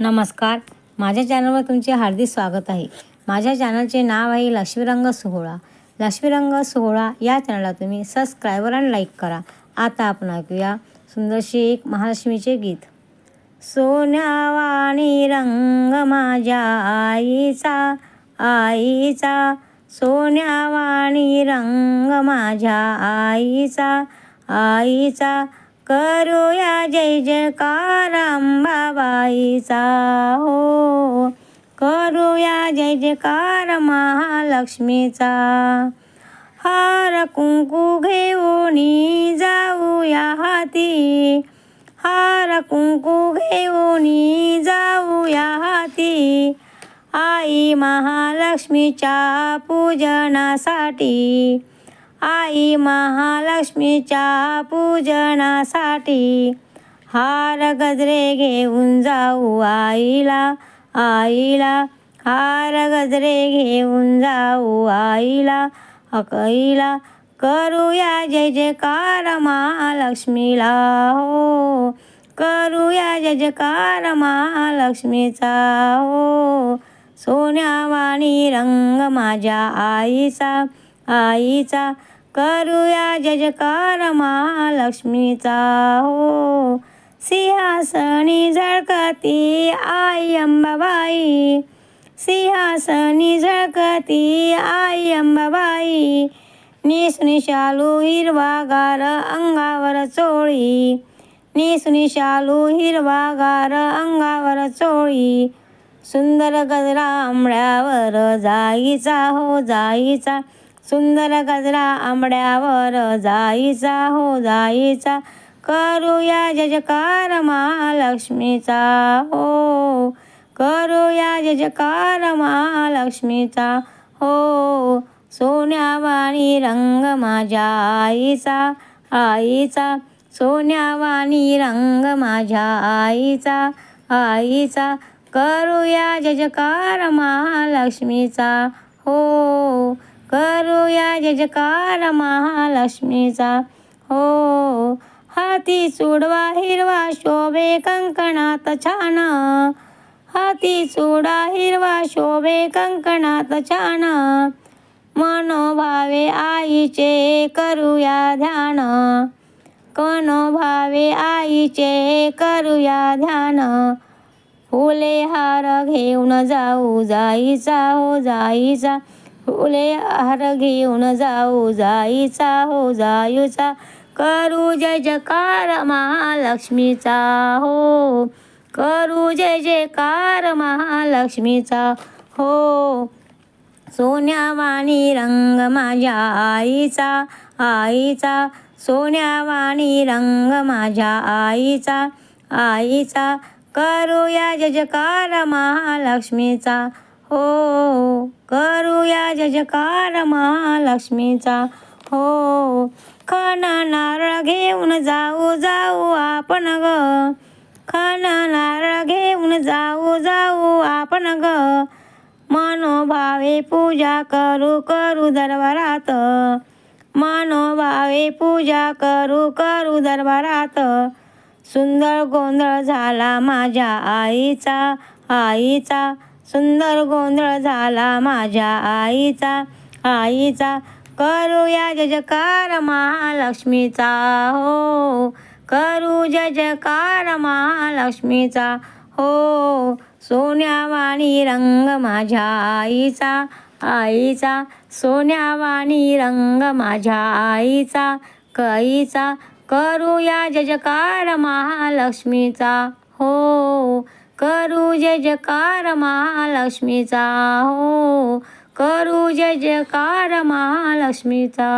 नमस्कार. माझ्या चॅनलवर तुमचे हार्दिक स्वागत आहे. माझ्या चॅनलचे नाव आहे लक्ष्मीरंग सोहळा. लक्ष्मीरंग सोहळा या चॅनलला तुम्ही सबस्क्रायबर आणि लाईक करा. आता आपण ऐकूया सुंदरशी एक महालक्ष्मीचे गीत. सोन्यावाणी रंग माझ्या आईचा आईचा. सोन्यावाणी रंग माझ्या आईचा आईचा. करूया जय जयकार अंबाबाईचा. हो करूया जय जयकार महालक्ष्मीचा. हार कुंकू घेऊन जाऊया हाती. हार कुंकू घेऊन जाऊया हाती. आई महालक्ष्मीच्या पूजनासाठी आई महालक्ष्मीच्या पूजनासाठी हार गजरे घेऊन जाऊ आईला आईला. हार गजरे घेऊन जाऊ आईला अकईला करूया जय जयकार महालक्ष्मीला हो. करूया जय जयकार महालक्ष्मीचा हो. सोन्यावाणी रंग माझ्या आईचा आईचा. करूया जजकार महालक्ष्मीचा. हो सिंहासनी झळकती आई अंबाबाई. सिंहासनी झळकती आई अंबाबाई. निसुनी शालू हिरवा गार अंगावर चोळी. निसुनी शालू हिरवा गार अंगावर चोळी. सुंदर गजरा आंबड्यावर जाईचा हो जाईचा सुंदर गजरा आंबड्यावर जाईचा हो जाईचा करूया जजकार महालक्ष्मीचा हो. करूया जजकार महालक्ष्मीचा हो. सोन्यावाणी रंग माझ्या आईचा. आईचा सोन्यावाणी रंग माझ्या आईचा. आईचा करूया जजकार महालक्ष्मीचा हो. करूया जजकार महालक्ष्मीचा. हो हाती चुडवा हिरवा शोभे कंकणात छान. हाती चुडा हिरवा शोभे कंकणात छान. मनोभावे आईचे करूया ध्यान. कनोभावे आईचे करूया ध्यान. फुले हार घेऊन जाऊ जाईचा हो जाईचा. फुले आहार घेऊन जाऊ जाईचा हो जायूचा करू जय जयकार महालक्ष्मीचा हो. करू जय जयकार महालक्ष्मीचा हो. सोन्यावाणी रंग माझ्या आईचा आईचा सोन्यावाणी रंग माझ्या आईचा आईचा करूया जय जयकार महालक्ष्मीचा हो करूया जजकार महालक्ष्मीचा. हो खण नारळ घेऊन जाऊ जाऊ आपण ग. खण नारळ घेऊन जाऊ जाऊ आपण ग. मनोभावे पूजा करू करू दरबारात. मनोभावे पूजा करू करू दरबारात. सुंदर गोंधळ झाला माझ्या आईचा आईचा. सुंदर गोंधळ झाला माझ्या आईचा. आईचा करूया जजकार महालक्ष्मीचा. हो करू जजकार महालक्ष्मीचा. हो सोन्यावाणी रंग माझ्या आईचा. आईचा सोन्यावाणी रंग माझ्या आईचा. कईचा करूया जजकार महालक्ष्मीचा. हो करू जय जयकार महालक्ष्मीचा. हो करू जय जयकार महालक्ष्मीचा.